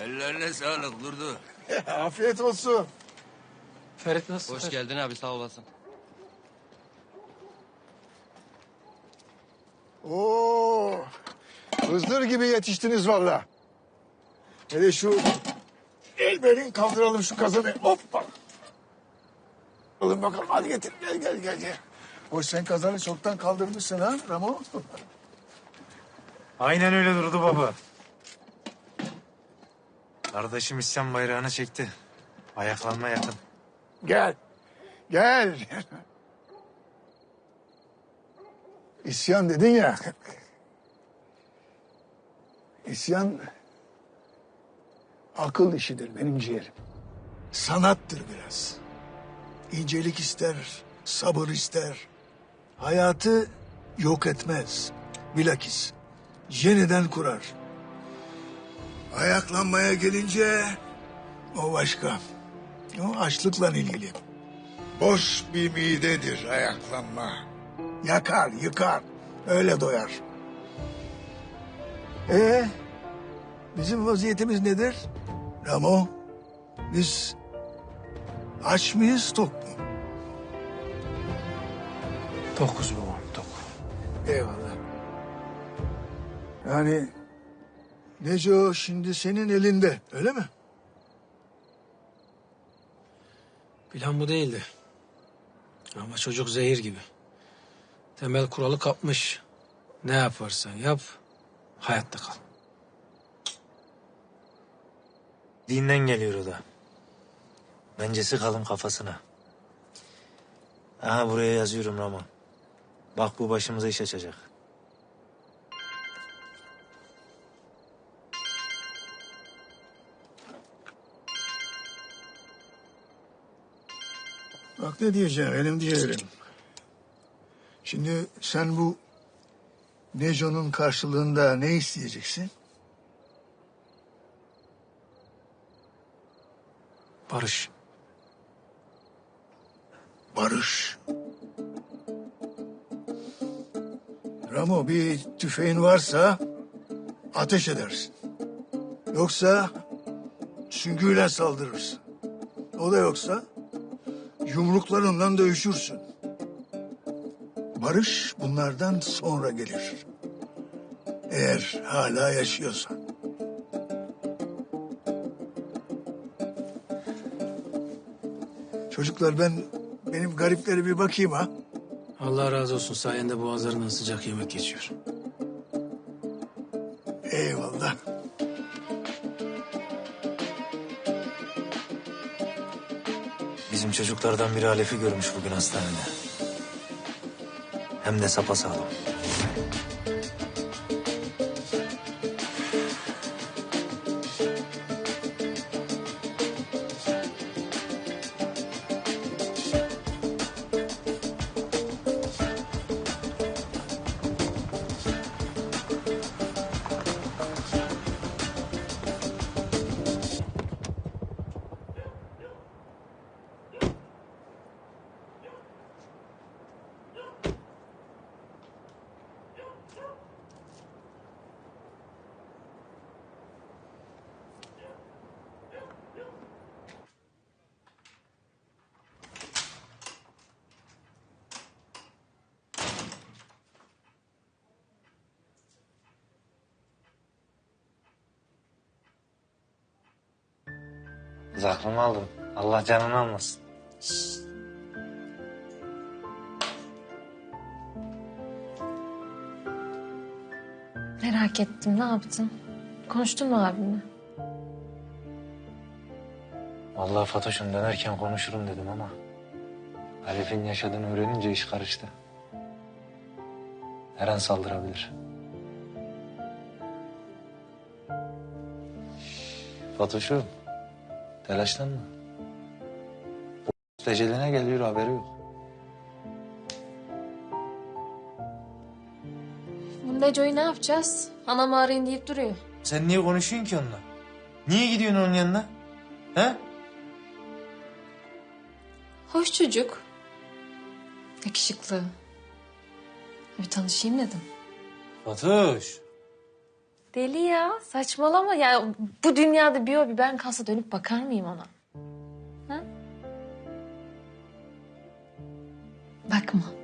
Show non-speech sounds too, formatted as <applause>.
Ellerine sağlık Durdu. <laughs> Afiyet olsun. Ferit nasıl? Hoş geldin abi sağ olasın. Oo, hızdır gibi yetiştiniz valla. Hele şu el verin kaldıralım şu kazanı. Hoppa. Alın bakalım hadi getir gel gel gel. gel. Hoş sen kazanı çoktan kaldırmışsın ha Ramo. Aynen öyle durdu baba. Kardeşim isyan bayrağını çekti. Ayaklanma yakın. Gel. Gel. İsyan dedin ya. İsyan akıl işidir benim ciğerim. Sanattır biraz. İncelik ister, sabır ister. Hayatı yok etmez. Bilakis yeniden kurar. Ayaklanmaya gelince o başka. O açlıkla ilgili. Boş bir midedir ayaklanma. Yakar, yıkar. Öyle doyar. Ee, bizim vaziyetimiz nedir? Ramo, biz aç mıyız, tok mu? Dokuz babam, tok. Eyvallah. Yani Neco şimdi senin elinde, öyle mi? Plan bu değildi. Ama çocuk zehir gibi. Temel kuralı kapmış. Ne yaparsan yap, hayatta kal. Dinden geliyor o da. Bencesi kalın kafasına. Aha buraya yazıyorum Ramo. Bak bu başımıza iş açacak. Bak ne diyeceğim benim diyelim. Şimdi sen bu Neco'nun karşılığında ne isteyeceksin? Barış. Barış. Ramo bir tüfeğin varsa ateş edersin. Yoksa süngüyle saldırırsın. O da yoksa yumruklarından dövüşürsün. Barış bunlardan sonra gelir. Eğer hala yaşıyorsan. Çocuklar ben benim gariplere bir bakayım ha. Allah razı olsun sayende boğazlarından sıcak yemek geçiyor. Eyvallah. Bizim çocuklardan biri Alef'i görmüş bugün hastanede. Hem de sapasağlam. Aklımı aldın. Allah canını almasın. Merak ettim. Ne yaptın? Konuştun mu abimle? Vallahi Fatoş'um dönerken konuşurum dedim ama... Alef'in yaşadığını öğrenince iş karıştı. Her an saldırabilir. Fatoş'um telaşlanma. Bu eceline geliyor haberi yok. Neco'yu ne yapacağız? Anam arayın deyip duruyor. Sen niye konuşuyorsun ki onunla? Niye gidiyorsun onun yanına? He? Hoş çocuk. Yakışıklı. Bir tanışayım dedim. Fatoş. Deli ya saçmalama ya bu dünyada bir o bir ben kalsa dönüp bakar mıyım ona? Ha? Bakma.